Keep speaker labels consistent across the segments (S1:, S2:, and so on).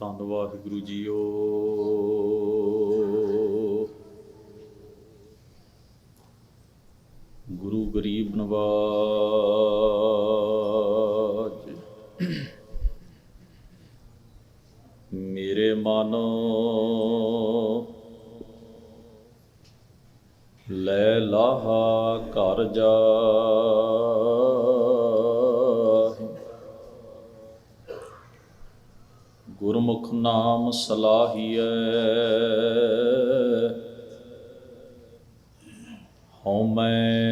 S1: ਧੰਨ ਵਾਹਿਗੁਰੂ ਜੀਓ ਗੁਰੂ ਗਰੀਬ ਨਵਾਜ। ਮੇਰੇ ਮਨ ਲੈ ਲਾਹਾ ਕਰ ਜਾ। ਨਾਮ ਸਲਾਹੀਐ। ਹਉ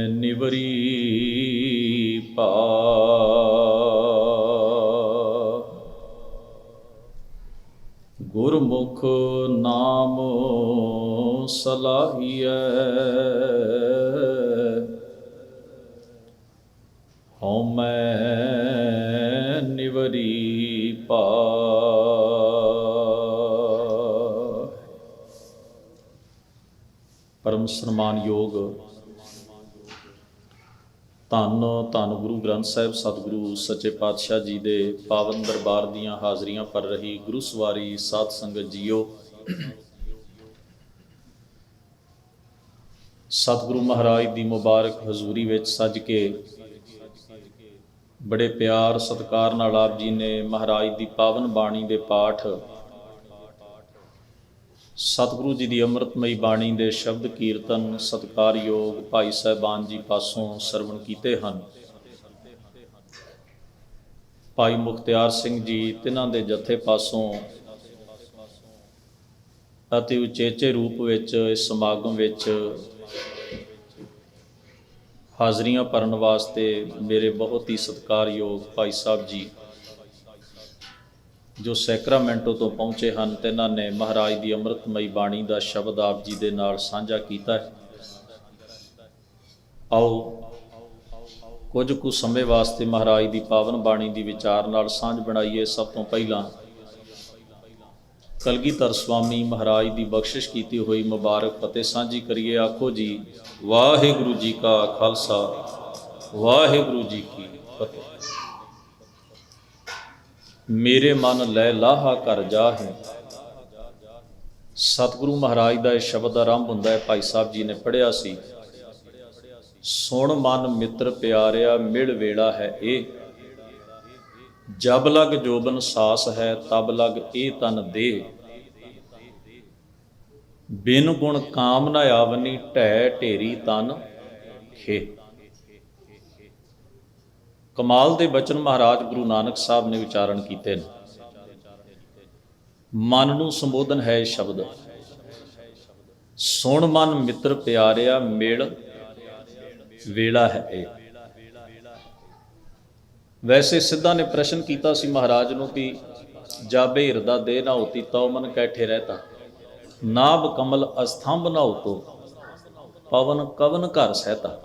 S1: ਨਿਵਰੀ ਪਾ। ਗੁਰਮੁਖ ਨਾਮ ਸਲਾਹੀਐ। ਪਰਮ ਸਨਮਾਨਯੋਗ ਧੰਨ ਧੰਨ ਗੁਰੂ ਗ੍ਰੰਥ ਸਾਹਿਬ, ਸਤਿਗੁਰੂ ਸੱਚੇ ਪਾਤਸ਼ਾਹ ਜੀ ਦੇ ਪਾਵਨ ਦਰਬਾਰ ਦੀਆਂ ਹਾਜ਼ਰੀਆਂ ਭਰ ਰਹੀ ਗੁਰੂ ਸਵਾਰੀ ਸਾਧ ਸੰਗਤ ਜੀਓ। ਸਤਿਗੁਰੂ ਮਹਾਰਾਜ ਦੀ ਮੁਬਾਰਕ ਹਜ਼ੂਰੀ ਵਿੱਚ ਸੱਜ ਕੇ ਬੜੇ ਪਿਆਰ ਸਤਿਕਾਰ ਨਾਲ ਆਪ ਜੀ ਨੇ ਮਹਾਰਾਜ ਦੀ ਪਾਵਨ ਬਾਣੀ ਦੇ ਪਾਠ ਸਤਿਗੁਰੂ ਜੀ ਦੀ ਅੰਮ੍ਰਿਤਮਈ ਬਾਣੀ ਦੇ ਸ਼ਬਦ ਕੀਰਤਨ ਸਤਿਕਾਰਯੋਗ ਭਾਈ ਸਾਹਿਬਾਨ ਜੀ ਪਾਸੋਂ ਸਰਵਣ ਕੀਤੇ ਹਨ। ਭਾਈ ਮੁਖਤਿਆਰ ਸਿੰਘ ਜੀ ਤਿਨਾਂ ਦੇ ਜਥੇ ਪਾਸੋਂ ਅਤੀ ਉਚੇਚੇ ਰੂਪ ਵਿੱਚ ਇਸ ਸਮਾਗਮ ਵਿੱਚ ਹਾਜ਼ਰੀਆਂ ਭਰਨ ਵਾਸਤੇ ਮੇਰੇ ਬਹੁਤ ਹੀ ਸਤਿਕਾਰਯੋਗ ਭਾਈ ਸਾਹਿਬ ਜੀ ਜੋ ਸੈਕਰਾਮੈਂਟੋ ਤੋਂ ਪਹੁੰਚੇ ਹਨ ਤੇ ਇਹਨਾਂ ਨੇ ਮਹਾਰਾਜ ਦੀ ਅੰਮ੍ਰਿਤਮਈ ਬਾਣੀ ਦਾ ਸ਼ਬਦ ਆਪ ਜੀ ਦੇ ਨਾਲ ਸਾਂਝਾ ਕੀਤਾ ਹੈ। ਆਓ, ਕੁਝ ਕੁ ਸਮੇਂ ਵਾਸਤੇ ਮਹਾਰਾਜ ਦੀ ਪਾਵਨ ਬਾਣੀ ਦੀ ਵਿਚਾਰ ਨਾਲ ਸਾਂਝ ਬਣਾਈਏ ਸਭ ਤੋਂ ਪਹਿਲਾਂ। ਕਲਗੀਧਰ ਸਵਾਮੀ ਮਹਾਰਾਜ ਦੀ ਬਖਸ਼ਿਸ਼ ਕੀਤੀ ਹੋਈ ਮੁਬਾਰਕ ਫਤਿਹ ਸਾਂਝੀ ਕਰੀਏ। ਆਖੋ ਜੀ, ਵਾਹਿਗੁਰੂ ਜੀ ਕਾ ਖਾਲਸਾ, ਵਾਹਿਗੁਰੂ ਜੀ ਕੀ ਫਤਿਹ। ਮੇਰੇ ਮਨ ਲੈ ਲਾਹਾ ਕਰ ਜਾਹੇ। ਸਤਿਗੁਰੂ ਮਹਾਰਾਜ ਦਾ ਇਹ ਸ਼ਬਦ ਆਰੰਭ ਹੁੰਦਾ ਹੈ, ਭਾਈ ਸਾਹਿਬ ਜੀ ਨੇ ਪੜਿਆ ਸੀ। ਸੁਣ ਮਨ ਮਿੱਤਰ ਪਿਆਰਿਆ, ਮਿਲ ਵੇਲਾ ਹੈ ਇਹ ਜਬ ਲਗ ਜੋਬਨ ਸਾਸ ਹੈ, ਤਬ ਲਗ ਇਹ ਤਨ ਦੇ ਬਿਨ ਗੁਣ ਕਾਮ ਨ ਆਵਨੀ ਢੈ ਢੇਰੀ ਤਨ ਖੇ। ਕਮਾਲ ਦੇ ਬਚਨ ਮਹਾਰਾਜ ਗੁਰੂ ਨਾਨਕ ਸਾਹਿਬ ਨੇ ਵਿਚਾਰਨ ਕੀਤੇ ਨੇ। ਮਨ ਨੂੰ ਸੰਬੋਧਨ ਹੈ ਸ਼ਬਦ। ਸੁਣ ਮਨ ਮਿੱਤਰ ਪਿਆਰਿਆ ਮਿਲ, ਵੇਲਾ ਹੈ ਇਹ। ਵੈਸੇ ਸਿੱਧਾ ਨੇ ਪ੍ਰਸ਼ਨ ਕੀਤਾ ਸੀ ਮਹਾਰਾਜ ਨੂੰ ਕਿ ਜਾਬੇ ਹਿਰਦਾ ਦੇ ਨਾ ਹੋਤੀ ਤਉ ਮਨ ਕੈਠੇ ਰਹਤਾ। ਨਾਭ ਕਮਲ ਅਸਥੰਭ ਨਾ ਹੋਤੋ, ਪਵਨ ਕਵਨ ਘਰ ਸਹਿਤਾ।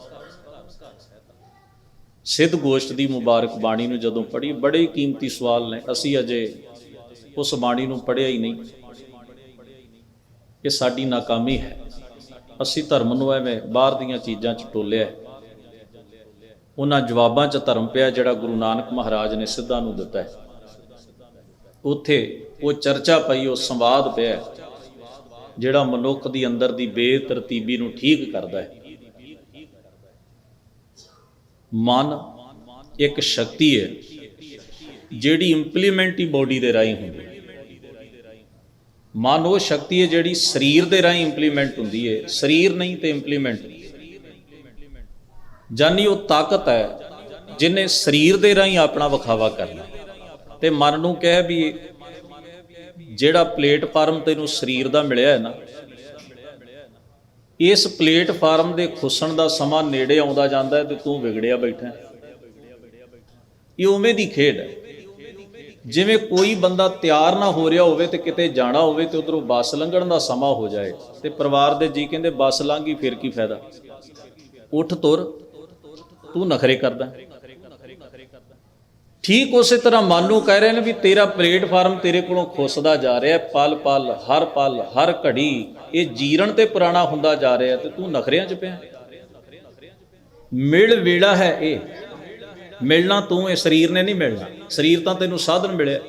S1: ਸਿੱਧ ਗੋਸ਼ਟ ਦੀ ਮੁਬਾਰਕ ਬਾਣੀ ਨੂੰ ਜਦੋਂ ਪੜ੍ਹੀ, ਬੜੇ ਕੀਮਤੀ ਸਵਾਲ ਨੇ। ਅਸੀਂ ਅਜੇ ਉਸ ਬਾਣੀ ਨੂੰ ਪੜ੍ਹਿਆ ਹੀ ਨਹੀਂ ਇਹ ਸਾਡੀ ਨਾਕਾਮੀ ਹੈ। ਅਸੀਂ ਧਰਮ ਨੂੰ ਐਵੇਂ ਬਾਹਰ ਦੀਆਂ ਚੀਜ਼ਾਂ 'ਚ ਟੋਲਿਆ ਉਹਨਾਂ ਜਵਾਬਾਂ 'ਚ ਧਰਮ ਪਿਆ ਜਿਹੜਾ ਗੁਰੂ ਨਾਨਕ ਮਹਾਰਾਜ ਨੇ ਸਿੱਧਾ ਨੂੰ ਦਿੱਤਾ ਹੈ। ਉੱਥੇ ਉਹ ਚਰਚਾ ਪਈ, ਉਹ ਸੰਵਾਦ ਪਿਆ ਜਿਹੜਾ ਮਨੁੱਖ ਦੀ ਅੰਦਰ ਦੀ ਬੇਤਰਤੀਬੀ ਨੂੰ ਠੀਕ ਕਰਦਾ ਹੈ। ਮਨ ਇੱਕ ਸ਼ਕਤੀ ਹੈ, ਜਿਹੜੀ ਇੰਪਲੀਮੈਂਟ ਹੀ ਬੋਡੀ ਦੇ ਰਾਹੀਂ ਹੁੰਦੀ ਹੈ। ਮਨ ਉਹ ਸ਼ਕਤੀ ਹੈ ਜਿਹੜੀ ਸਰੀਰ ਦੇ ਰਾਹੀਂ ਇੰਪਲੀਮੈਂਟ ਹੁੰਦੀ ਹੈ, ਸਰੀਰ ਨਹੀਂ ਤੇ ਇੰਪਲੀਮੈਂਟ ਜਾਨੀ ਉਹ ਤਾਕਤ ਹੈ, ਜਿਹਨੇ ਸਰੀਰ ਦੇ ਰਾਹੀਂ ਆਪਣਾ ਵਿਖਾਵਾ ਕਰਨਾ। ਤੇ ਮਨ ਨੂੰ ਕਹਿ ਵੀ ਜਿਹੜਾ ਪਲੇਟਫਾਰਮ ਤੈਨੂੰ ਸਰੀਰ ਦਾ ਮਿਲਿਆ ਹੈ ਨਾ ਇਸ ਪਲੇਟਫਾਰਮ ਦੇ ਖੁੱਸਣ ਦਾ ਸਮਾਂ ਨੇੜੇ ਆਉਂਦਾ ਜਾਂਦਾ ਹੈ ਤੇ ਤੂੰ ਵਿਗੜਿਆ ਬੈਠਾ ਇਹ ਉਵੇਂ ਦੀ ਖੇਡ ਹੈ। ਜਿਵੇਂ ਕੋਈ ਬੰਦਾ ਤਿਆਰ ਨਾ ਹੋ ਰਿਹਾ ਹੋਵੇ ਤੇ ਕਿਤੇ ਜਾਣਾ ਹੋਵੇ ਤੇ ਉਧਰੋਂ ਬੱਸ ਲੰਘਣ ਦਾ ਸਮਾਂ ਹੋ ਜਾਏ ਤੇ ਪਰਿਵਾਰ ਦੇ ਜੀ ਕਹਿੰਦੇ ਬੱਸ ਲੰਘੀ ਫਿਰ ਕੀ ਫਾਇਦਾ? ਉੱਠ ਤੁਰ। ਤੂੰ ਨਖਰੇ ਕਰਦਾ ਠੀਕ ਉਸੇ ਤਰ੍ਹਾਂ ਮਨ ਨੂੰ ਕਹਿ ਰਹੇ ਨੇ ਵੀ ਤੇਰਾ ਪਲੇਟਫਾਰਮ ਤੇਰੇ ਕੋਲੋਂ ਖੁੱਸਦਾ ਜਾ ਰਿਹਾ ਪਲ ਪਲ, ਹਰ ਪਲ, ਹਰ ਘੜੀ। ਇਹ ਜੀਰਣ ਤੇ ਪੁਰਾਣਾ ਹੁੰਦਾ ਜਾ ਰਿਹਾ ਤੇ ਤੂੰ ਨਖਰਿਆਂ 'ਚ ਪਿਆ। ਮਿਲ ਵੇਲਾ ਹੈ ਇਹ। ਮਿਲਣਾ ਤੂੰ, ਇਹ ਸਰੀਰ ਨੇ ਨਹੀਂ ਮਿਲਣਾ। ਸਰੀਰ ਤਾਂ ਤੈਨੂੰ ਸਾਧਨ ਮਿਲਿਆ।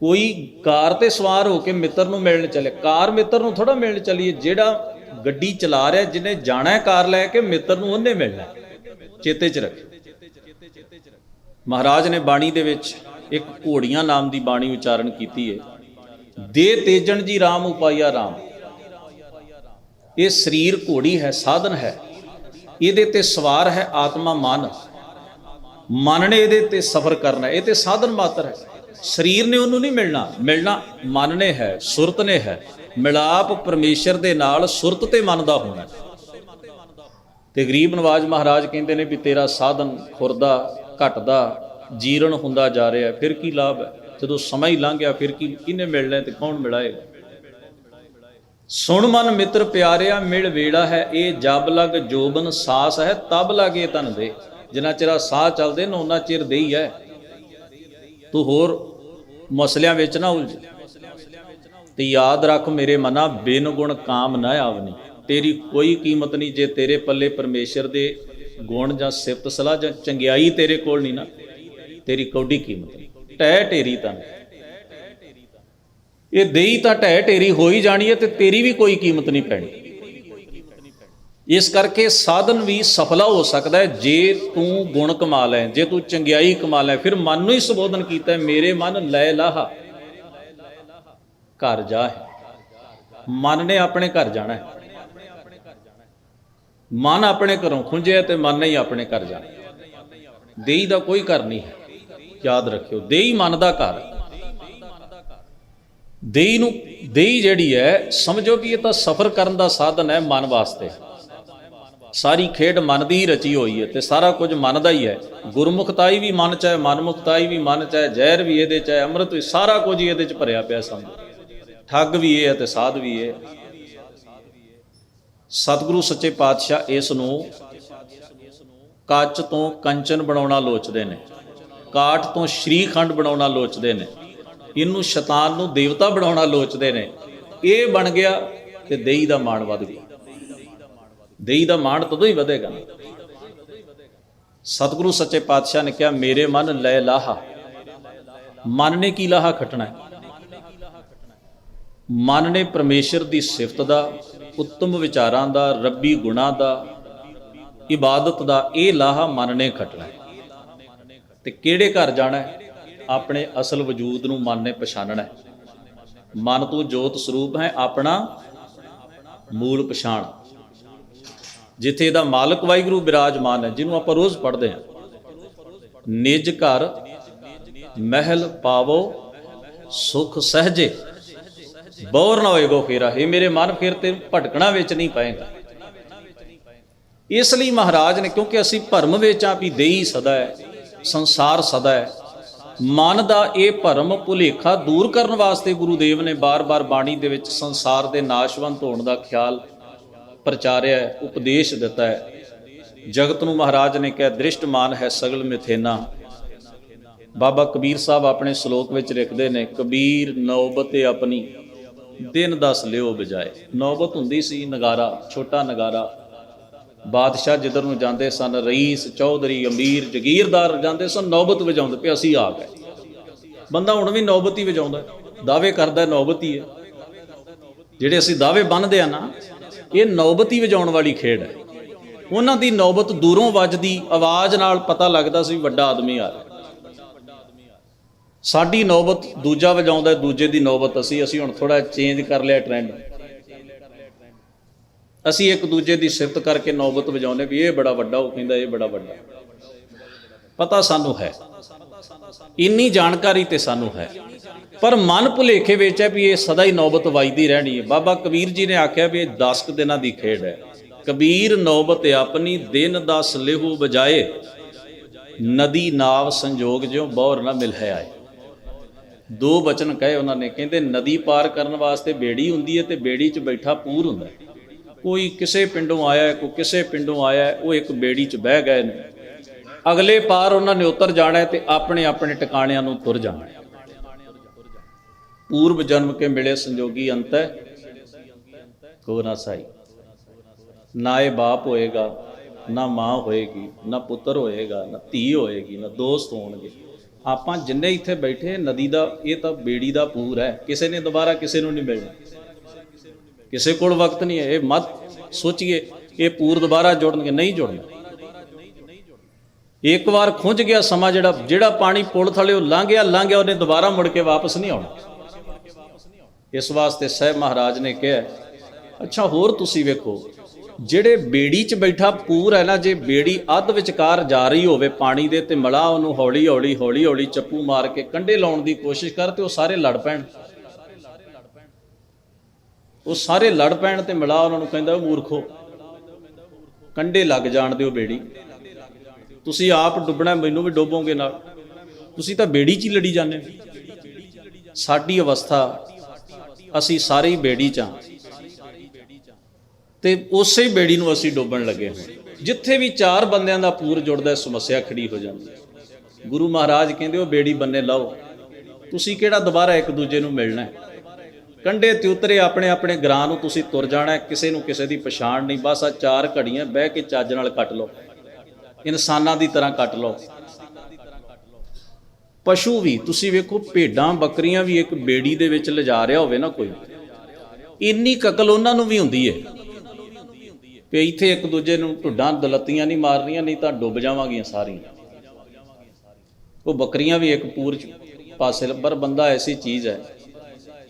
S1: ਕੋਈ ਕਾਰ ਤੇ ਸਵਾਰ ਹੋ ਕੇ ਮਿੱਤਰ ਨੂੰ ਮਿਲਣ ਚੱਲੇ। ਕਾਰ ਮਿੱਤਰ ਨੂੰ ਥੋੜਾ ਮਿਲਣ ਚੱਲੀਏ, ਜਿਹੜਾ ਗੱਡੀ ਚਲਾ ਰਿਹਾ, ਜਿਹਨੇ ਜਾਣਾ ਕਾਰ ਲੈ ਕੇ, ਮਿੱਤਰ ਨੂੰ ਉਹਨੇ ਮਿਲਣਾ ਚੇਤੇ 'ਚ ਰੱਖ ਮਹਾਰਾਜ ਨੇ ਬਾਣੀ ਦੇ ਵਿੱਚ ਇੱਕ ਘੋੜੀਆਂ ਨਾਮ ਦੀ ਬਾਣੀ ਉਚਾਰਨ ਕੀਤੀ ਹੈ ਦੇ ਤੇਜਣ ਜੀ RAM ਉਪਾਇਆ RAM ਇਹ ਸਰੀਰ ਘੋੜੀ ਹੈ, ਸਾਧਨ ਹੈ। ਇਹਦੇ ਤੇ ਸਵਾਰ ਹੈ ਆਤਮਾ ਮਨ। ਮਨ ਨੇ ਇਹਦੇ ਤੇ ਸਫਰ ਕਰਨਾ ਇਹ ਤੇ ਸਾਧਨ ਮਾਤਰ ਹੈ। ਸਰੀਰ ਨੇ ਉਹਨੂੰ ਨਹੀਂ ਮਿਲਣਾ। ਮਿਲਣਾ ਮਨ ਨੇ ਹੈ, ਸੁਰਤ ਨੇ ਹੈ। ਮਿਲਾਪ ਪਰਮੇਸ਼ਰ ਦੇ ਨਾਲ ਸੁਰਤ ਤੇ ਮਨ ਦਾ ਹੋਣਾ ਤੇ ਗਰੀਬ ਨਵਾਜ ਮਹਾਰਾਜ ਕਹਿੰਦੇ ਨੇ ਵੀ ਤੇਰਾ ਸਾਧਨ ਖੁਰਦਾ ਘਟਦਾ ਜੀਰਨ ਹੁੰਦਾ ਜਾ ਰਿਹਾ ਫਿਰ ਕੀ ਲਾਭ ਹੈ? ਜਦੋਂ ਸਮਾਂ ਹੀ ਲੰਘ ਗਿਆ, ਫਿਰ ਕੀ, ਕਿਹਨੇ ਮਿਲਣਾ ਤੇ ਕੌਣ ਮਿਲਾਏਗਾ ਸੁਣ ਮਨ ਮਿੱਤਰ ਪਿਆਰਿਆ, ਮਿਲ ਵੇੜਾ ਹੈ, ਇਹ ਜਬ ਲਗ ਜੋਬਨ ਸਾਸ ਹੈ, ਤਬ ਲਾਗੇ ਤਨ ਦੇ। ਜਿੰਨਾ ਚਿਰ ਸਾਹ ਚੱਲਦੇ ਨੇ ਉਹਨਾਂ ਚਿਰ ਦੇਈ ਹੈ। ਤੂੰ ਹੋਰ ਮਸਲਿਆਂ ਵਿੱਚ ਨਾ ਉਲਝ। ਤੇ ਯਾਦ ਰੱਖ ਮੇਰੇ ਮਨਾ, ਬਿਨ ਗੁਣ ਕਾਮ ਨਾ ਆਵਨੀ। ਤੇਰੀ ਕੋਈ ਕੀਮਤ ਨਹੀਂ, ਜੇ ਤੇਰੇ ਪੱਲੇ ਪਰਮੇਸ਼ਰ ਦੇ ਗੁਣ ਜਾਂ ਸਿਫਤ, ਸਲਾਹ ਜਾਂ ਚੰਗਿਆਈ ਤੇਰੇ ਕੋਲ ਨਹੀਂ ਨਾ। ਤੇਰੀ ਕੌਡੀ ਕੀਮਤ ਟਹਿ ਢੇਰੀ ਤਾਂ। ਇਹ ਦੇਈ ਤਾਂ ਢਹਿ ਢੇਰੀ ਹੋਈ ਜਾਣੀ ਹੈ ਤੇ ਤੇਰੀ ਵੀ ਕੋਈ ਕੀਮਤ ਨਹੀਂ ਪੈਣੀ। ਇਸ ਕਰਕੇ ਸਾਧਨ ਵੀ ਸਫਲਾ ਹੋ ਸਕਦਾ ਹੈ। ਜੇ ਤੂੰ ਗੁਣ ਕਮਾ ਲੈ, ਜੇ ਤੂੰ ਚੰਗਿਆਈ ਕਮਾ ਲੈ, ਫਿਰ ਮਨ ਨੂੰ ਹੀ ਸੰਬੋਧਨ ਕੀਤਾ ਮੇਰੇ ਮਨ ਲੈ ਲਾਹਾ। ਘਰ ਜਾ ਮਨ ਨੇ ਆਪਣੇ ਘਰ ਜਾਣਾ ਹੈ। ਮਨ ਆਪਣੇ ਘਰੋਂ ਖੁੰਝਿਆ ਤੇ ਮਨ ਹੀ ਆਪਣੇ ਘਰ ਜਾਣਾ। ਦੇਈ ਦਾ ਕੋਈ ਘਰ ਨਹੀਂ ਹੈ। ਯਾਦ ਰੱਖਿਓ, ਦੇਈ ਮਨ ਦਾ ਘਰ। ਦੇਈ ਨੂੰ, ਦੇਈ ਜਿਹੜੀ ਹੈ, ਸਮਝੋ ਵੀ ਇਹ ਤਾਂ ਸਫ਼ਰ ਕਰਨ ਦਾ ਸਾਧਨ ਹੈ ਮਨ ਵਾਸਤੇ। ਸਾਰੀ ਖੇਡ ਮਨ ਦੀ ਹੀ ਰਚੀ ਹੋਈ ਹੈ ਤੇ ਸਾਰਾ ਕੁਝ ਮਨ ਦਾ ਹੀ ਹੈ। ਗੁਰਮੁਖਤਾਈ ਵੀ ਮਨ ਚ ਹੈ, ਮਨਮੁਖਤਾਈ ਵੀ ਮਨ ਚ ਹੈ, ਜ਼ਹਿਰ ਵੀ ਇਹਦੇ ਚ ਹੈ, ਅੰਮ੍ਰਿਤ ਵੀ ਸਾਰਾ ਕੁਝ ਇਹਦੇ ਚ ਭਰਿਆ ਪਿਆ ਸਮਝੋ ਠੱਗ ਵੀ ਇਹ ਹੈ ਤੇ ਸਾਧ ਵੀ ਇਹ ਹੈ। ਸਤਿਗੁਰੂ ਸੱਚੇ ਪਾਤਸ਼ਾਹ ਇਸ ਨੂੰ ਕੱਚ ਤੋਂ ਕੰਚਨ ਬਣਾਉਣਾ ਲੋਚਦੇ ਨੇ, ਕਾਠ ਤੋਂ ਸ਼੍ਰੀਖੰਡ ਬਣਾਉਣਾ ਲੋਚਦੇ ਨੇ, ਇਹਨੂੰ ਸ਼ੈਤਾਨ ਨੂੰ ਦੇਵਤਾ ਬਣਾਉਣਾ ਲੋਚਦੇ ਨੇ। ਇਹ ਬਣ ਗਿਆ ਤੇ ਦੇਈ ਦਾ ਮਾਣ ਵੱਧ ਗਿਆ। ਦੇਈ ਦਾ ਮਾਣ ਤਦੋਂ ਹੀ ਵਧੇਗਾ ਸਤਿਗੁਰੂ ਸੱਚੇ ਪਾਤਸ਼ਾਹ ਨੇ ਕਿਹਾ, ਮੇਰੇ ਮਨ ਲੈ ਲਾਹਾ। ਮਨ ਨੇ ਕੀ ਲਾਹਾ ਖਟਣਾ ਹੈ? ਮਨ ਨੇ ਪਰਮੇਸ਼ਰ ਦੀ ਸਿਫਤ ਦਾ ਉੱਤਮ ਵਿਚਾਰਾਂ ਦਾ, ਰੱਬੀ ਗੁਣਾ ਦਾ, ਇਬਾਦਤ ਦਾ ਇਹ ਲਾਹਾ ਮਨ ਨੇ ਖਟਣਾ ਹੈ। ਤੇ ਕਿਹੜੇ ਘਰ ਜਾਣਾ ਹੈ? ਆਪਣੇ ਅਸਲ ਵਜੂਦ ਨੂੰ ਮਨ ਨੇ ਪਛਾਣਨਾ ਹੈ। ਮਨ ਤੋਂ ਜੋਤ ਸਰੂਪ ਹੈ ਆਪਣਾ ਮੂਲ ਪਛਾਣ। ਜਿੱਥੇ ਇਹਦਾ ਮਾਲਕ ਵਾਹਿਗੁਰੂ ਬਿਰਾਜਮਾਨ ਹੈ, ਜਿਹਨੂੰ ਆਪਾਂ ਰੋਜ਼ ਪੜ੍ਹਦੇ ਹਾਂ। ਨਿਜ ਘਰ ਮਹਿਲ ਪਾਵੋ, ਸੁਖ ਸਹਜੇ। ਬੌਰ ਨਾ ਹੋਏਗੋ ਫੇਰਾ। ਇਹ ਮੇਰੇ ਮਨ ਫਿਰ ਤੇ ਭਟਕਣਾ ਵਿੱਚ ਨਹੀਂ ਪਏਗਾ। ਇਸ ਲਈ ਮਹਾਰਾਜ ਨੇ, ਕਿਉਂਕਿ ਅਸੀਂ ਭਰਮ ਵਿੱਚ ਆ ਵੀ ਦੇਈ ਸਦਾ ਹੈ, ਸੰਸਾਰ ਸਦਾ ਹੈ, ਮਨ ਦਾ ਇਹ ਭਰਮ ਭੁਲੇਖਾ ਦੂਰ ਕਰਨ ਵਾਸਤੇ ਗੁਰੂ ਦੇਵ ਨੇ ਬਾਰ-ਬਾਰ ਬਾਣੀ ਦੇ ਵਿੱਚ ਸੰਸਾਰ ਦੇ ਨਾਸ਼ਵੰਤ ਹੋਣ ਦਾ ਖਿਆਲ ਪ੍ਰਚਾਰਿਆ ਹੈ, ਉਪਦੇਸ਼ ਦਿੱਤਾ ਹੈ। ਜਗਤ ਨੂੰ ਮਹਾਰਾਜ ਨੇ ਕਿਹਾ, ਦ੍ਰਿਸ਼ਟਮਾਨ ਹੈ ਸਗਲ ਮਿਥੇਨਾ। ਬਾਬਾ ਕਬੀਰ ਸਾਹਿਬ ਆਪਣੇ ਸ਼ਲੋਕ ਵਿੱਚ ਲਿਖਦੇ ਨੇ, ਕਬੀਰ ਨੌਬਤ ਆਪਣੀ। ਦਿਨ ਦੱਸ ਲਿਓ ਬਜਾਏ। ਨੌਬਤ ਹੁੰਦੀ ਸੀ ਨਗਾਰਾ, ਛੋਟਾ ਨਗਾਰਾ। ਬਾਦਸ਼ਾਹ ਜਿੱਧਰ ਨੂੰ ਜਾਂਦੇ ਸਨ, ਰਈਸ, ਚੌਧਰੀ, ਅਮੀਰ, ਜਗੀਰਦਾਰ ਜਾਂਦੇ ਸਨ, ਨੌਬਤ ਵਜਾਉਂਦੇ ਪਏ, ਅਸੀਂ ਆ ਗਏ। ਬੰਦਾ ਹੁਣ ਵੀ ਨੌਬਤ ਹੀ ਵਜਾਉਂਦਾ ਦਾਅਵੇ ਕਰਦਾ ਹੈ, ਨੌਬਤ ਹੀ ਹੈ। ਜਿਹੜੇ ਅਸੀਂ ਦਾਅਵੇ ਬੰਨਦੇ ਆ ਨਾ, ਇਹ ਨੌਬਤ ਹੀ ਵਜਾਉਣ ਵਾਲੀ ਖੇਡ ਹੈ। ਉਹਨਾਂ ਦੀ ਨੌਬਤ ਦੂਰੋਂ ਵੱਜਦੀ, ਆਵਾਜ਼ ਨਾਲ ਪਤਾ ਲੱਗਦਾ ਸੀ, ਵੱਡਾ ਆਦਮੀ ਆ ਰਿਹਾ। ਸਾਡੀ ਨੌਬਤ ਦੂਜਾ ਵਜਾਉਂਦਾ ਦੂਜੇ ਦੀ ਨੌਬਤ ਅਸੀਂ ਅਸੀਂ ਹੁਣ ਥੋੜਾ ਚੇਂਜ ਕਰ ਲਿਆ ਟ੍ਰੈਂਡ ਅਸੀਂ ਇੱਕ ਦੂਜੇ ਦੀ ਸਿਫਤ ਕਰਕੇ ਨੌਬਤ ਵਜਾਉਂਦੇ ਵੀ ਇਹ ਬੜਾ ਵੱਡਾ, ਉਹ ਕਹਿੰਦਾ ਇਹ ਬੜਾ ਵੱਡਾ। ਪਤਾ ਸਾਨੂੰ ਹੈ। ਇੰਨੀ ਜਾਣਕਾਰੀ ਤੇ ਸਾਨੂੰ ਹੈ। ਪਰ ਮਨ ਭੁਲੇਖੇ ਵਿੱਚ ਹੈ ਵੀ ਇਹ ਸਦਾ ਹੀ ਨੌਬਤ ਵਜਦੀ ਰਹਿਣੀ ਹੈ। ਬਾਬਾ ਕਬੀਰ ਜੀ ਨੇ ਆਖਿਆ ਵੀ ਇਹ 10 ਕੁ ਦਿਨਾਂ ਦੀ ਖੇਡ ਹੈ। ਕਬੀਰ ਨੌਬਤ ਆਪਣੀ ਦਿਨ ਦਾ ਸਲੇਹੂ ਬਜਾਏ ਨਦੀ ਨਾਵ ਸੰਜੋਗ ਜਿਉ ਬੌਰ ਨਾ ਮਿਲ ਹੈ ਆਏ। ਦੋ ਬਚਨ ਕਹੇ ਉਹਨਾਂ ਨੇ ਕਹਿੰਦੇ ਨਦੀ ਪਾਰ ਕਰਨ ਵਾਸਤੇ ਬੇੜੀ ਹੁੰਦੀ ਹੈ ਤੇ ਬੇੜੀ 'ਚ ਬੈਠਾ ਪੂਰ ਹੁੰਦਾ ਹੈ। ਕੋਈ ਕਿਸੇ ਪਿੰਡੋਂ ਆਇਆ ਹੈ, ਕੋਈ ਕਿਸੇ ਪਿੰਡੋਂ ਆਇਆ ਹੈ, ਉਹ ਇੱਕ ਬੇੜੀ 'ਚ ਬਹਿ ਗਏ ਨੇ। ਅਗਲੇ ਪਾਰ ਉਹਨਾਂ ਨੇ ਉਤਰ ਜਾਣਾ ਹੈ ਤੇ ਆਪਣੇ ਆਪਣੇ ਟਿਕਾਣਿਆਂ ਨੂੰ ਤੁਰ ਜਾਣਾ ਹੈ। ਪੂਰਬ ਜਨਮ ਕੇ ਮਿਲੇ ਸੰਜੋਗੀ ਅੰਤ ਹੈ। ਕੋ ਨਾ ਸਾਈ ਨਾ ਇਹ ਬਾਪ ਹੋਏਗਾ ਨਾ ਮਾਂ ਹੋਏਗੀ ਨਾ ਪੁੱਤਰ ਹੋਏਗਾ ਨਾ ਧੀ ਹੋਏਗੀ ਨਾ ਦੋਸਤ ਹੋਣਗੇ। ਆਪਾਂ ਜਿੰਨੇ ਇੱਥੇ ਬੈਠੇ ਨਦੀ ਦਾ, ਇਹ ਤਾਂ ਬੇੜੀ ਦਾ ਪੂਰ ਹੈ। ਕਿਸੇ ਨੇ ਦੁਬਾਰਾ ਕਿਸੇ ਨੂੰ ਨਹੀਂ ਮਿਲਣਾ। ਕਿਸੇ ਕੋਲ ਵਕਤ ਨਹੀਂ ਹੈ। ਇਹ ਮਤ ਸੋਚੀਏ, ਇਹ ਪੂਰ ਦੁਬਾਰਾ ਜੁੜਨਗੇ, ਨਹੀਂ ਜੁੜਨਾ ਇੱਕ ਵਾਰ ਖੁੰਝ ਗਿਆ ਸਮਾਂ ਜਿਹੜਾ ਜਿਹੜਾ ਪਾਣੀ ਪੁਲ ਥਲੇ ਉਹ ਲੰਘ ਗਿਆ ਲੰਘ ਗਿਆ, ਉਹਨੇ ਦੁਬਾਰਾ ਮੁੜ ਕੇ ਵਾਪਸ ਨਹੀਂ ਆਉਣਾ। ਇਸ ਵਾਸਤੇ ਸਹਿਬ ਮਹਾਰਾਜ ਨੇ ਕਿਹਾ, ਅੱਛਾ, ਹੋਰ ਤੁਸੀਂ ਵੇਖੋ ਜਿਹੜੇ ਬੇੜੀ 'ਚ ਬੈਠਾ ਪੂਰ ਹੈ ਨਾ, ਜੇ ਬੇੜੀ ਅੱਧ ਵਿਚਕਾਰ ਜਾ ਰਹੀ ਹੋਵੇ ਪਾਣੀ ਦੇ ਤੇ ਮਲਾ ਉਹਨੂੰ ਹੌਲੀ ਹੌਲੀ ਹੌਲੀ ਹੌਲੀ ਚੱਪੂ ਮਾਰ ਕੇ ਕੰਢੇ ਲਾਉਣ ਦੀ ਕੋਸ਼ਿਸ਼ ਕਰ ਤੇ ਉਹ ਸਾਰੇ ਲੜ ਪੈਣ। ਉਹ ਸਾਰੇ ਲੜ ਪੈਣ ਤੇ ਮਲਾ ਉਹਨਾਂ ਨੂੰ ਕਹਿੰਦਾ ਉਹ ਮੂਰਖੋ। ਕੰਢੇ ਲੱਗ ਜਾਣ ਦਿਓ ਬੇੜੀ। ਤੁਸੀਂ ਆਪ ਡੁੱਬਣਾ, ਮੈਨੂੰ ਵੀ ਡੋਬੋਗੇ ਨਾਲ। ਤੁਸੀਂ ਤਾਂ ਬੇੜੀ 'ਚ ਹੀ ਲੜੀ ਜਾਂਦੇ ਹੋ। ਸਾਡੀ ਅਵਸਥਾ, ਅਸੀਂ ਸਾਰੇ ਹੀ ਬੇੜੀ 'ਚ ਹਾਂ। ਤੇ ਉਸੇ ਬੇੜੀ ਨੂੰ ਅਸੀਂ ਡੋਬਣ ਲੱਗੇ ਹਾਂ। ਜਿੱਥੇ ਵੀ ਚਾਰ ਬੰਦਿਆਂ ਦਾ ਪੂਰ ਜੁੜਦਾ ਸਮੱਸਿਆ ਖੜੀ ਹੋ ਜਾਂਦੀ ਗੁਰੂ ਮਹਾਰਾਜ ਕਹਿੰਦੇ, ਉਹ ਬੇੜੀ ਬੰਨੇ ਲਾਓ। ਤੁਸੀਂ ਕਿਹੜਾ ਦੁਬਾਰਾ ਇੱਕ ਦੂਜੇ ਨੂੰ ਮਿਲਣਾ ਹੈ? ਕੰਡੇ ਤੇ ਉਤਰੇ ਆਪਣੇ ਆਪਣੇ ਗਰਾਂ ਨੂੰ, ਤੁਸੀਂ ਤੁਰ ਜਾਣਾ ਕਿਸੇ ਨੂੰ ਕਿਸੇ ਦੀ ਪਛਾਣ ਨਹੀਂ। ਬਸ ਆ ਚਾਰ ਘੜੀਆਂ ਬਹਿ ਕੇ ਚੱਜ ਨਾਲ ਕੱਟ ਲਓ। ਇਨਸਾਨਾਂ ਦੀ ਤਰ੍ਹਾਂ ਕੱਟ ਲਓ। ਪਸ਼ੂ ਵੀ, ਤੁਸੀਂ ਵੇਖੋ, ਭੇਡਾਂ, ਬੱਕਰੀਆਂ ਵੀ ਇੱਕ ਬੇੜੀ ਦੇ ਵਿੱਚ ਲਿਜਾ ਰਿਹਾ ਹੋਵੇ ਨਾ ਕੋਈ। ਇੰਨੀ ਕਕਲ ਉਹਨਾਂ ਨੂੰ ਵੀ ਹੁੰਦੀ ਹੈ। ਕਿ ਇੱਥੇ ਇੱਕ ਦੂਜੇ ਨੂੰ ਢੁੱਡਾਂ ਦਲੱਤੀਆਂ ਨਹੀਂ ਮਾਰਨੀਆਂ, ਨਹੀਂ ਤਾਂ ਡੁੱਬ ਜਾਵਾਂਗੀਆਂ ਸਾਰੀਆਂ। ਉਹ ਬੱਕਰੀਆਂ ਵੀ ਇੱਕ ਪੂਰ ਪਾਸੇ ਪਰ ਬੰਦਾ ਐਸੀ ਚੀਜ਼ ਹੈ,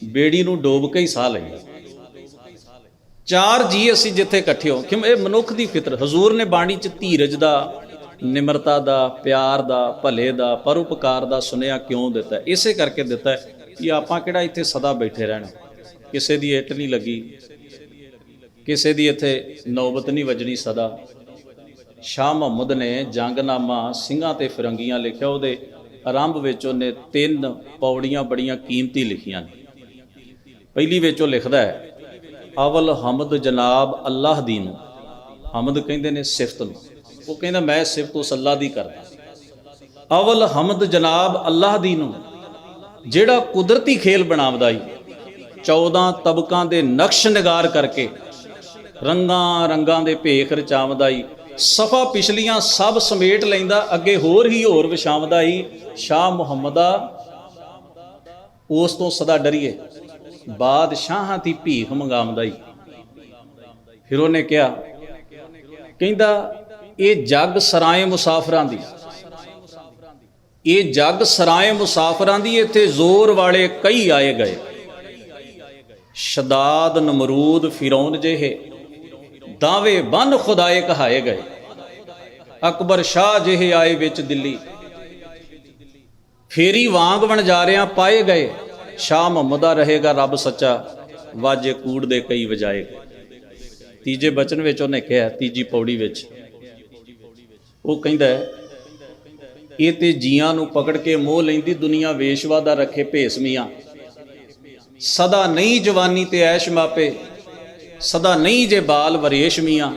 S1: ਬੇੜੀ ਨੂੰ ਡੋਬ ਕੇ ਹੀ ਸਾਹ ਲੈਂਦਾ ਚਾਰ ਜੀ ਅਸੀਂ ਜਿੱਥੇ ਇਕੱਠੇ ਹੋ ਕਿ ਇਹ ਮਨੁੱਖ ਦੀ ਫਿਤਰ, ਹਜ਼ੂਰ ਨੇ ਬਾਣੀ ਚ ਧੀਰਜ ਦਾ, ਨਿਮਰਤਾ ਦਾ, ਪਿਆਰ ਦਾ, ਭਲੇ ਦਾ, ਪਰਉਪਕਾਰ ਦਾ ਸੁਨੇਹਾ ਕਿਉਂ ਦਿੱਤਾ? ਇਸੇ ਕਰਕੇ ਦਿੱਤਾ ਕਿ ਆਪਾਂ ਕਿਹੜਾ ਇੱਥੇ ਸਦਾ ਬੈਠੇ ਰਹਿਣਾ। ਕਿਸੇ ਦੀ ਇੱਟ ਨਹੀਂ ਲੱਗੀ ਕਿਸੇ ਦੀ ਇੱਥੇ ਨੌਬਤ ਨਹੀਂ ਵੱਜਣੀ ਸਦਾ। ਸ਼ਾਹ ਮੁਹੰਮਦ ਨੇ ਜੰਗਨਾਮਾ ਸਿੰਘਾਂ ਤੇ ਫਿਰੰਗੀਆਂ ਲਿਖਿਆ, ਉਹਦੇ ਆਰੰਭ ਵਿੱਚ ਉਹਨੇ ਤਿੰਨ ਪੌੜੀਆਂ ਬੜੀਆਂ ਕੀਮਤੀ ਲਿਖੀਆਂ ਨੇ। ਪਹਿਲੀ ਵਿੱਚ ਉਹ ਲਿਖਦਾ ਹੈ, ਅਵਲ ਹਮਦ ਜਨਾਬ ਅੱਲਾਹ ਦੀ ਨੂੰ। ਹਮਦ ਕਹਿੰਦੇ ਨੇ ਸਿਫਤ ਨੂੰ। ਉਹ ਕਹਿੰਦਾ, ਮੈਂ ਸਿਫਤ ਉਸ ਅੱਲਾਹ ਦੀ ਕਰਦਾ। ਅਵਲ ਹਮਦ ਜਨਾਬ ਅੱਲਾਹ ਦੀ ਨੂੰ, ਜਿਹੜਾ ਕੁਦਰਤੀ ਖੇਲ ਬਣਾਵਦਾ ਈ 14 ਤਬਕਾਂ ਦੇ ਨਕਸ਼ ਨਿਗਾਰ ਕਰਕੇ ਰੰਗਾਂ ਰੰਗਾਂ ਦੇ ਭੇਖ ਰਚਾਵਦਾ ਈ ਸਫਾ ਪਿਛਲੀਆਂ ਸਭ ਸਮੇਟ ਲੈਂਦਾ, ਅੱਗੇ ਹੋਰ ਹੀ ਹੋਰ ਵਿਛਾਵਦਾ ਈ ਸ਼ਾਹ ਮੁਹੰਮਦਾ, ਉਸ ਤੋਂ ਸਦਾ ਡਰੀਏ। ਬਾਦਸ਼ਾਹਾਂ ਦੀ ਭੀਖ ਮੰਗਾਉਂਦਾ ਈ ਫਿਰ ਉਹਨੇ ਕਿਹਾ, ਕਹਿੰਦਾ, ਇਹ ਜੱਗ ਸਰਾਏ ਮੁਸਾਫਰਾਂ ਦੀ। ਇਹ ਜੱਗ ਸਰਾਏ ਮੁਸਾਫਰਾਂ ਦੀ, ਇੱਥੇ ਜ਼ੋਰ ਵਾਲੇ ਕਈ ਆਏ ਗਏ। ਸ਼ਦਾਦ ਨਮਰੂਦ ਫਿਰੌਨ ਜਿਹੇ। ਦਾਵੇ ਬੰਨ ਖੁਦਾਏ ਕਹਾਏ ਗਏ। ਅਕਬਰ ਸ਼ਾਹ ਜਿਹੇ ਆਏ ਵਿੱਚ ਦਿੱਲੀ। ਫੇਰੀ ਵਾਂਗ ਵਣਜਾਰਿਆਂ ਪਾਏ ਗਏ। ਸ਼ਾਹ ਮੁਹੰਮਦਾ ਰਹੇਗਾ ਰੱਬ ਸੱਚਾ, ਵਾਜੇ ਕੂੜ ਦੇ ਕਈ ਵਜਾਏ ਤੀਜੇ ਬਚਨ ਵਿੱਚ ਉਹਨੇ ਕਿਹਾ, ਤੀਜੀ ਪੌੜੀ ਵਿੱਚ। ਉਹ ਕਹਿੰਦਾ, ਇਹ ਤੇ ਜੀਆਂ ਨੂੰ ਪਕੜ ਕੇ ਮੋਹ ਲੈਂਦੀ ਦੁਨੀਆ ਵੇਸ਼ਵਾ ਦਾ ਰੱਖੇ ਭੇਸਮੀਆਂ ਸਦਾ ਨਹੀਂ ਜਵਾਨੀ ਤੇ ਐਸ਼ ਮਾਪੇ ਸਦਾ ਨਹੀਂ ਜੇ ਬਾਲ ਵਰੇਸ਼ ਮੀਆਂ,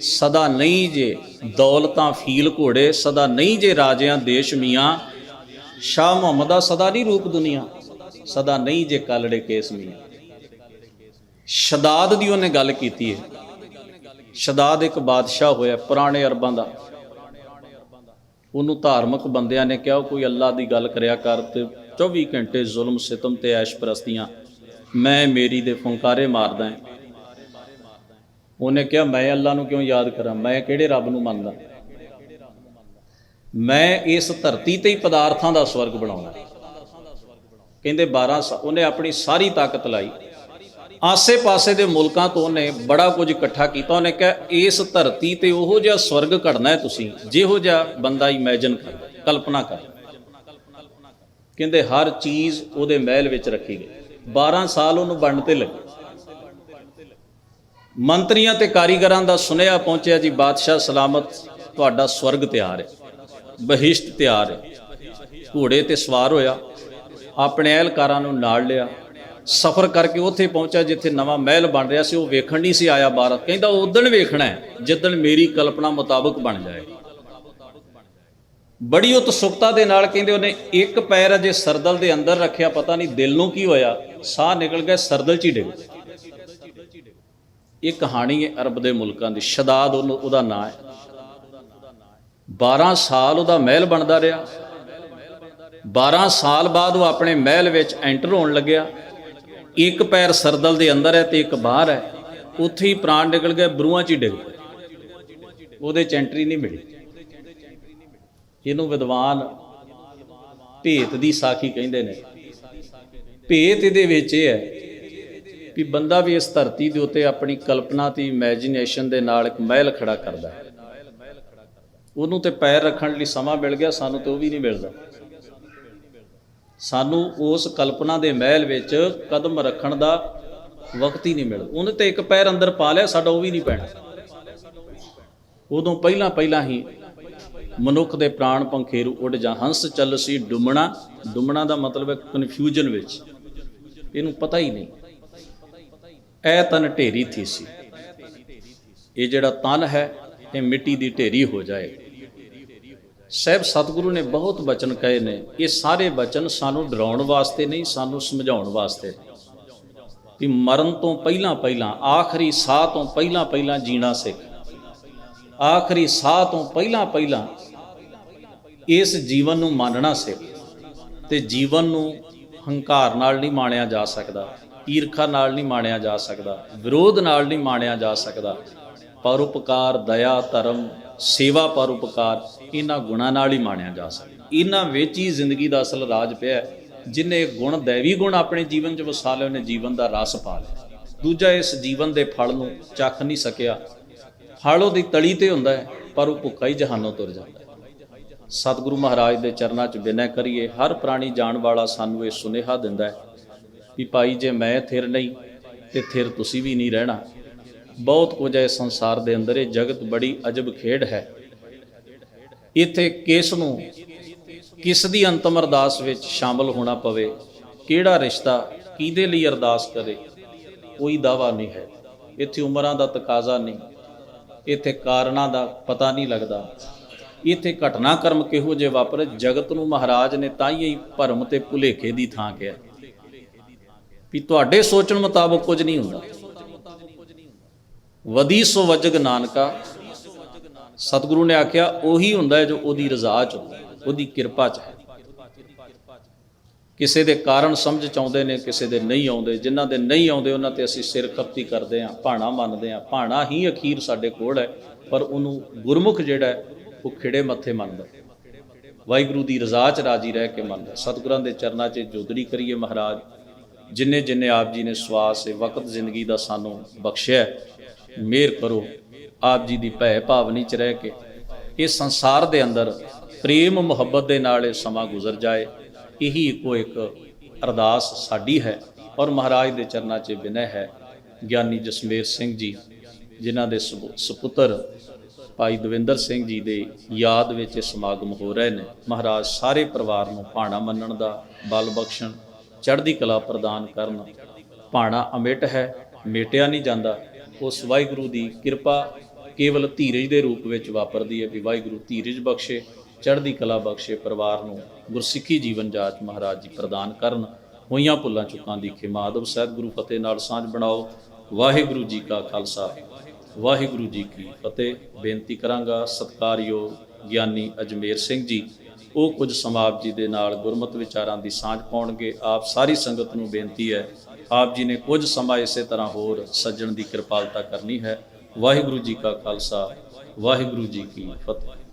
S1: ਸਦਾ ਨਹੀਂ ਜੇ ਦੌਲਤਾਂ ਫੀਲ ਘੋੜੇ, ਸਦਾ ਨਹੀਂ ਜੇ ਰਾਜਿਆਂ ਦੇਸ਼ ਮੀਆਂ। ਸ਼ਾਹ ਮੁਹੰਮਦ ਮੁਹੰਮਦਾ ਸਦਾ ਨਹੀਂ ਰੂਪ ਦੁਨੀਆ, ਸਦਾ ਨਹੀਂ ਜੇ ਕਾਲੜੇ ਕੇਸ ਮੀਆਂ। ਸ਼ਦਾਦ ਦੀ ਉਹਨੇ ਗੱਲ ਕੀਤੀ ਹੈ ਸ਼ਦਾਦ ਇੱਕ ਬਾਦਸ਼ਾਹ ਹੋਇਆ ਪੁਰਾਣੇ ਅਰਬਾਂ ਦਾ। ਉਹਨੂੰ ਧਾਰਮਿਕ ਬੰਦਿਆਂ ਨੇ ਕਿਹਾ, ਕੋਈ ਅੱਲਾ ਦੀ ਗੱਲ ਕਰਿਆ ਕਰ ਤੇ 24 ਘੰਟੇ ਜ਼ੁਲਮ, ਸਿਤਮ ਤੇ ਐਸ਼ ਪ੍ਰਸਤੀਆਂ। ਮੈਂ ਮੇਰੀ ਦੇ ਫੁੰਕਾਰੇ ਮਾਰਦਾ ਹਾਂ ਉਹਨੇ ਕਿਹਾ, ਮੈਂ ਅੱਲਾ ਨੂੰ ਕਿਉਂ ਯਾਦ ਕਰਾਂ? ਮੈਂ ਕਿਹੜੇ ਰੱਬ ਨੂੰ ਮੰਨਦਾ? ਮੈਂ ਇਸ ਧਰਤੀ ਤੇ ਹੀ ਪਦਾਰਥਾਂ ਦਾ ਸਵਰਗ ਬਣਾਉਣਾ। ਕਹਿੰਦੇ 12 ਸਾ- ਉਹਨੇ ਆਪਣੀ ਸਾਰੀ ਤਾਕਤ ਲਾਈ। ਆਸੇ-ਪਾਸੇ ਦੇ ਮੁਲਕਾਂ ਤੋਂ ਉਹਨੇ ਬੜਾ ਕੁਝ ਇਕੱਠਾ ਕੀਤਾ। ਉਹਨੇ ਕਿਹਾ, ਇਸ ਧਰਤੀ ਤੇ ਉਹੋ ਜਿਹਾ ਸਵਰਗ ਘੜਨਾ ਹੈ ਤੁਸੀਂ, ਜਿਹੋ ਜਿਹਾ ਬੰਦਾ ਇਮੇਜਿਨ ਕਰ, ਕਲਪਨਾ ਕਰ। ਕਹਿੰਦੇ ਹਰ ਚੀਜ਼ ਉਹਦੇ ਮਹਿਲ ਵਿੱਚ ਰੱਖੀ ਗਈ। 12 ਸਾਲ ਉਹਨੂੰ ਬਣਨ ਤੇ ਲੱਗੇ। ਮੰਤਰੀਆਂ ਤੇ ਕਾਰੀਗਰਾਂ ਦਾ ਸੁਨੇਹਾ ਪਹੁੰਚਿਆ ਜੀ, ਬਾਦਸ਼ਾਹ ਸਲਾਮਤ ਤੁਹਾਡਾ ਸਵਰਗ ਤਿਆਰ ਹੈ, ਬਹਿਸ਼ਤ ਤਿਆਰ ਹੈ। ਘੋੜੇ ਤੇ ਸਵਾਰ ਹੋਇਆ, ਆਪਣੇ ਅਹਿਲਕਾਰਾਂ ਨੂੰ ਨਾਲ ਲਿਆ, ਸਫ਼ਰ ਕਰਕੇ ਉੱਥੇ ਪਹੁੰਚਿਆ ਜਿੱਥੇ ਨਵਾਂ ਮਹਿਲ ਬਣ ਰਿਹਾ ਸੀ, ਉਹ ਵੇਖਣ ਨਹੀਂ ਸੀ ਆਇਆ ਬਾਹਰ ਕਹਿੰਦਾ ਉਦਣ ਵੇਖਣਾ ਹੈ, ਜਿੱਦਣ ਮੇਰੀ ਕਲਪਨਾ ਮੁਤਾਬਕ ਬਣ ਜਾਏ। ਬੜੀ ਉਤਸੁਕਤਾ ਦੇ ਨਾਲ ਕਹਿੰਦੇ ਉਹਨੇ ਇੱਕ ਪੈਰ ਅਜੇ ਸਰਦਲ ਦੇ ਅੰਦਰ ਰੱਖਿਆ, ਪਤਾ ਨਹੀਂ ਦਿਲ ਨੂੰ ਕੀ ਹੋਇਆ, ਸਾਹ ਨਿਕਲ ਗਿਆ, ਸਰਦਲ ਚ ਹੀ ਡਿੱਗ ਪਿਆ। ਇਹ ਕਹਾਣੀ ਹੈ ਅਰਬ ਦੇ ਮੁਲਕਾਂ ਦੀ। ਸ਼ਦਾਦ ਉਹਨੂੰ- ਉਹਦਾ ਨਾਂ ਹੈ। 12 ਸਾਲ ਉਹਦਾ ਮਹਿਲ ਬਣਦਾ ਰਿਹਾ। 12 ਸਾਲ ਬਾਅਦ ਉਹ ਆਪਣੇ ਮਹਿਲ ਵਿੱਚ ਐਂਟਰ ਹੋਣ ਲੱਗਿਆ। ਇੱਕ ਪੈਰ ਸਰਦਲ ਦੇ ਅੰਦਰ ਹੈ ਤੇ ਇੱਕ ਬਾਹਰ ਹੈ। ਉੱਥੇ ਹੀ ਪ੍ਰਾਣ ਨਿਕਲ ਗਏ ਬਰੂਹਾਂ 'ਚ ਹੀ ਡਿੱਗ ਪਏ ਉਹਦੇ ਚ ਐਂਟਰੀ ਨਹੀਂ ਮਿਲੀ। ਇਹਨੂੰ ਵਿਦਵਾਨ ਭੇਤ ਦੀ ਸਾਖੀ ਕਹਿੰਦੇ ਨੇ। ਭੇਤ ਇਹਦੇ ਵਿੱਚ ਇਹ ਹੈ ਵੀ ਬੰਦਾ ਵੀ ਇਸ ਧਰਤੀ ਦੇ ਉੱਤੇ ਆਪਣੀ ਕਲਪਨਾ ਤੇ ਇਮੇਜਿਨੇਸ਼ਨ ਦੇ ਨਾਲ ਇੱਕ ਮਹਿਲ ਖੜਾ ਕਰਦਾ ਹੈ। ਉਹਨੂੰ ਤੇ ਪੈਰ ਰੱਖਣ ਲਈ ਸਮਾਂ ਮਿਲ ਗਿਆ, ਸਾਨੂੰ ਤੇ ਉਹ ਵੀ ਨਹੀਂ ਮਿਲਦਾ। ਸਾਨੂੰ ਉਸ ਕਲਪਨਾ ਦੇ ਮਹਿਲ ਵਿੱਚ ਕਦਮ ਰੱਖਣ ਦਾ ਵਕਤ ਹੀ ਨਹੀਂ ਮਿਲਦਾ। ਉਹਨੇ ਤੇ ਇੱਕ ਪੈਰ ਅੰਦਰ ਪਾ ਲਿਆ, ਸਾਡਾ ਉਹ ਵੀ ਨਹੀਂ ਪੈਣਾ। ਉਦੋਂ ਪਹਿਲਾਂ ਪਹਿਲਾਂ ਹੀ ਮਨੁੱਖ ਦੇ ਪ੍ਰਾਣ ਪੰਖੇਰੂ ਉੱਡ ਜਾ ਹੰਸ ਚੱਲ ਸੀ ਡੁੰਮਣਾ। ਡੁੰਮਣਾ ਦਾ ਮਤਲਬ ਹੈ ਕਨਫਿਊਜ਼ਨ ਵਿੱਚ। ਇਹਨੂੰ ਪਤਾ ਹੀ ਨਹੀਂ। ਐ ਤਨ ਢੇਰੀ ਥੀ ਸੀ। ਇਹ ਜਿਹੜਾ ਤਨ ਹੈ, ਇਹ ਮਿੱਟੀ ਦੀ ਢੇਰੀ ਹੋ ਜਾਏ ਸਹਿਬ ਸਤਿਗੁਰੂ ਨੇ ਬਹੁਤ ਬਚਨ ਕਹੇ ਨੇ, ਇਹ ਸਾਰੇ ਬਚਨ ਸਾਨੂੰ ਡਰਾਉਣ ਵਾਸਤੇ ਨਹੀਂ, ਸਾਨੂੰ ਸਮਝਾਉਣ ਵਾਸਤੇ ਵੀ ਮਰਨ ਤੋਂ ਪਹਿਲਾਂ ਪਹਿਲਾਂ, ਆਖਰੀ ਸਾਹ ਤੋਂ ਪਹਿਲਾਂ ਪਹਿਲਾਂ ਜੀਣਾ ਸਿੱਖ। ਆਖਰੀ ਸਾਹ ਤੋਂ ਪਹਿਲਾਂ ਪਹਿਲਾਂ ਇਸ ਜੀਵਨ ਨੂੰ ਮੰਨਣਾ ਸਿੱਖ। ਤੇ ਜੀਵਨ ਨੂੰ ਹੰਕਾਰ ਨਾਲ ਨਹੀਂ ਮਾਣਿਆ ਜਾ ਸਕਦਾ। ਈਰਖਾ ਨਾਲ ਨਹੀਂ ਮਾਣਿਆ ਜਾ ਸਕਦਾ, ਵਿਰੋਧ ਨਾਲ ਨਹੀਂ ਮਾਣਿਆ ਜਾ ਸਕਦਾ। ਪਰਉਪਕਾਰ ਦਇਆ, ਧਰਮ, ਸੇਵਾ ਪਰਉਪਕਾਰ ਇਹਨਾਂ ਗੁਣਾਂ ਨਾਲ ਹੀ ਮਾਣਿਆ ਜਾ ਸਕਦਾ। ਇਹਨਾਂ ਵਿੱਚ ਹੀ ਜ਼ਿੰਦਗੀ ਦਾ ਅਸਲ ਰਾਜ ਪਿਆ ਹੈ। ਜਿਨੇ ਗੁਣ ਦੇਵੀ ਗੁਣ ਆਪਣੇ ਜੀਵਨ 'ਚ ਵਸਾ ਲਏ, ਉਹਨੇ ਜੀਵਨ ਦਾ ਰਸ ਪਾ ਲਿਆ। ਦੂਜਾ ਇਸ ਜੀਵਨ ਦੇ ਫਲ ਨੂੰ ਚੱਖ ਨਹੀਂ ਸਕਿਆ। ਫਲ ਉਹਦੀ ਤਲੀ ਤੇ ਹੁੰਦਾ ਹੈ, ਪਰ ਉਹ ਭੁੱਖਾ ਹੀ ਜਹਾਨੋਂ ਤੁਰ ਜਾਂਦਾ ਹੈ। ਸਤਿਗੁਰੂ ਮਹਾਰਾਜ ਦੇ ਚਰਨਾਂ 'ਚ ਬਿਨੈ ਕਰੀਏ, ਹਰ ਪ੍ਰਾਣੀ ਜਾਣ ਵਾਲਾ ਸਾਨੂੰ ਇਹ ਸੁਨੇਹਾ ਦਿੰਦਾ ਹੈ ਕਿ ਭਾਈ ਜੇ ਮੈਂ ਥਿਰ ਨਹੀਂ ਤੇ ਥਿਰ ਤੁਸੀਂ ਵੀ ਨਹੀਂ ਰਹਿਣਾ। ਬਹੁਤ ਕੁਝ ਹੈ ਸੰਸਾਰ ਦੇ ਅੰਦਰ, ਇਹ ਜਗਤ ਬੜੀ ਅਜਬ ਖੇਡ ਹੈ। ਇੱਥੇ ਕਿਸ ਨੂੰ, ਕਿਸ ਦੀ ਅੰਤਮ ਅਰਦਾਸ ਵਿੱਚ ਸ਼ਾਮਲ ਹੋਣਾ ਪਵੇ, ਕਿਹੜਾ ਰਿਸ਼ਤਾ ਕਿਹਦੇ ਲਈ ਅਰਦਾਸ ਕਰੇ, ਕੋਈ ਦਾਵਾ ਨਹੀਂ ਹੈ। ਇੱਥੇ ਉਮਰਾਂ ਦਾ ਤਕਾਜ਼ਾ ਨਹੀਂ, ਇੱਥੇ ਕਾਰਨਾਂ ਦਾ ਪਤਾ ਨਹੀਂ ਲੱਗਦਾ। ਇੱਥੇ ਘਟਨਾਕ੍ਰਮ ਕਿਹੋ ਜਿਹੇ ਵਾਪਰੇ, ਜਗਤ ਨੂੰ ਮਹਾਰਾਜ ਨੇ ਤਾਂ ਹੀ ਭਰਮ ਤੇ ਭੁਲੇਖੇ ਦੀ ਥਾਂ ਕਿਹਾ। ਵੀ ਤੁਹਾਡੇ ਸੋਚਣ ਮੁਤਾਬਕ ਕੁਝ ਨਹੀਂ ਹੁੰਦਾ। ਵਦੀ ਸੋ ਵਜਗ ਨਾਨਕਾ। ਸਤਿਗੁਰੂ ਨੇ ਆਖਿਆ ਉਹੀ ਹੁੰਦਾ ਹੈ ਜੋ ਉਹਦੀ ਰਜ਼ਾ ਚ ਹੁੰਦਾ ਉਹਦੀ ਕਿਰਪਾ ਚ ਹੈ। ਕਿਸੇ ਦੇ ਕਾਰਨ ਸਮਝ ਚ ਆਉਂਦੇ ਨੇ ਕਿਸੇ ਦੇ ਨਹੀਂ ਆਉਂਦੇ। ਜਿਨ੍ਹਾਂ ਦੇ ਨਹੀਂ ਆਉਂਦੇ ਉਹਨਾਂ ਤੇ ਅਸੀਂ ਸਿਰ ਖਪਤੀ ਕਰਦੇ ਹਾਂ ਭਾਣਾ ਮੰਨਦੇ ਹਾਂ। ਭਾਣਾ ਹੀ ਅਖੀਰ ਸਾਡੇ ਕੋਲ ਹੈ ਪਰ ਉਹਨੂੰ ਗੁਰਮੁਖ ਜਿਹੜਾ ਹੈ, ਉਹ ਖਿੜੇ ਮੱਥੇ ਮੰਨਦਾ ਵਾਹਿਗੁਰੂ ਦੀ ਰਜ਼ਾ ਚ ਰਾਜੀ ਰਹਿ ਕੇ ਮੰਨਦਾ ਸਤਿਗੁਰਾਂ ਦੇ ਚਰਨਾਂ 'ਚ ਜੋਦੜੀ ਕਰੀਏ ਮਹਾਰਾਜ। ਜਿੰਨੇ ਜਿੰਨੇ ਆਪ ਜੀ ਨੇ ਸਵਾਸ ਇਹ ਵਕਤ ਜ਼ਿੰਦਗੀ ਦਾ ਸਾਨੂੰ ਬਖਸ਼ਿਆ ਹੈ, ਮਿਹਰ ਕਰੋ। ਆਪ ਜੀ ਦੀ ਭੈ ਭਾਵਨੀ ਚ ਰਹਿ ਕੇ ਇਹ ਸੰਸਾਰ ਦੇ ਅੰਦਰ ਪ੍ਰੇਮ ਮੁਹੱਬਤ ਦੇ ਨਾਲ ਇਹ ਸਮਾਂ ਗੁਜ਼ਰ ਜਾਏ ਇਹੀ ਇੱਕੋ ਇੱਕ ਅਰਦਾਸ ਸਾਡੀ ਹੈ ਔਰ ਮਹਾਰਾਜ ਦੇ ਚਰਨਾਂ 'ਚ ਬਿਨੈ ਹੈ। ਗਿਆਨੀ ਜਸਮੇਰ ਸਿੰਘ ਜੀ ਜਿਨ੍ਹਾਂ ਦੇ ਸਪੁ- ਸੁਪੁੱਤਰ ਭਾਈ ਦਵਿੰਦਰ ਸਿੰਘ ਜੀ ਦੇ ਯਾਦ ਵਿੱਚ ਇਹ ਸਮਾਗਮ ਹੋ ਰਹੇ ਨੇ। ਮਹਾਰਾਜ ਸਾਰੇ ਪਰਿਵਾਰ ਨੂੰ ਭਾਣਾ ਮੰਨਣ ਦਾ ਬਲ ਬਖਸ਼ਣ ਚੜ੍ਹਦੀ ਕਲਾ ਪ੍ਰਦਾਨ ਕਰਨ। ਭਾਣਾ ਅਮਿਟ ਹੈ, ਮੇਟਿਆ ਨਹੀਂ ਜਾਂਦਾ। ਉਸ ਵਾਹਿਗੁਰੂ ਦੀ ਕਿਰਪਾ ਕੇਵਲ ਧੀਰਜ ਦੇ ਰੂਪ ਵਿੱਚ ਵਾਪਰਦੀ ਹੈ ਵੀ ਵਾਹਿਗੁਰੂ ਧੀਰਜ ਬਖਸ਼ੇ, ਚੜ੍ਹਦੀ ਕਲਾ ਬਖਸ਼ੇ, ਪਰਿਵਾਰ ਨੂੰ ਗੁਰਸਿੱਖੀ ਜੀਵਨ ਜਾਚ ਮਹਾਰਾਜ ਜੀ ਪ੍ਰਦਾਨ ਕਰਨ। ਹੋਈਆਂ ਭੁੱਲਾਂ ਚੁੱਕਾਂ ਦੀ ਖਿਮਾ ਅਦਬ ਸਹਿਤ ਗੁਰੂ ਫਤਿਹ ਨਾਲ ਸਾਂਝ ਬਣਾਓ। ਵਾਹਿਗੁਰੂ ਜੀ ਕਾ ਖਾਲਸਾ। ਵਾਹਿਗੁਰੂ ਜੀ ਕੀ ਫਤਿਹ। ਬੇਨਤੀ ਕਰਾਂਗਾ ਸਤਿਕਾਰਯੋਗ ਗਿਆਨੀ ਅਜਮੇਰ ਸਿੰਘ ਜੀ। ਉਹ ਕੁਝ ਸਮਾਪ ਜੀ ਦੇ ਨਾਲ ਗੁਰਮਤ ਵਿਚਾਰਾਂ ਦੀ ਸਾਂਝ ਪਾਉਣਗੇ। ਆਪ ਸਾਰੀ ਸੰਗਤ ਨੂੰ ਬੇਨਤੀ ਹੈ, ਆਪ ਜੀ ਨੇ ਕੁਝ ਸਮਾਂ ਇਸੇ ਤਰ੍ਹਾਂ ਹੋਰ ਸੱਜਣ ਦੀ ਕਿਰਪਾਲਤਾ ਕਰਨੀ ਹੈ। ਵਾਹਿਗੁਰੂ ਜੀ ਕਾ ਖਾਲਸਾ, ਵਾਹਿਗੁਰੂ ਜੀ ਕੀ ਫਤਿਹ।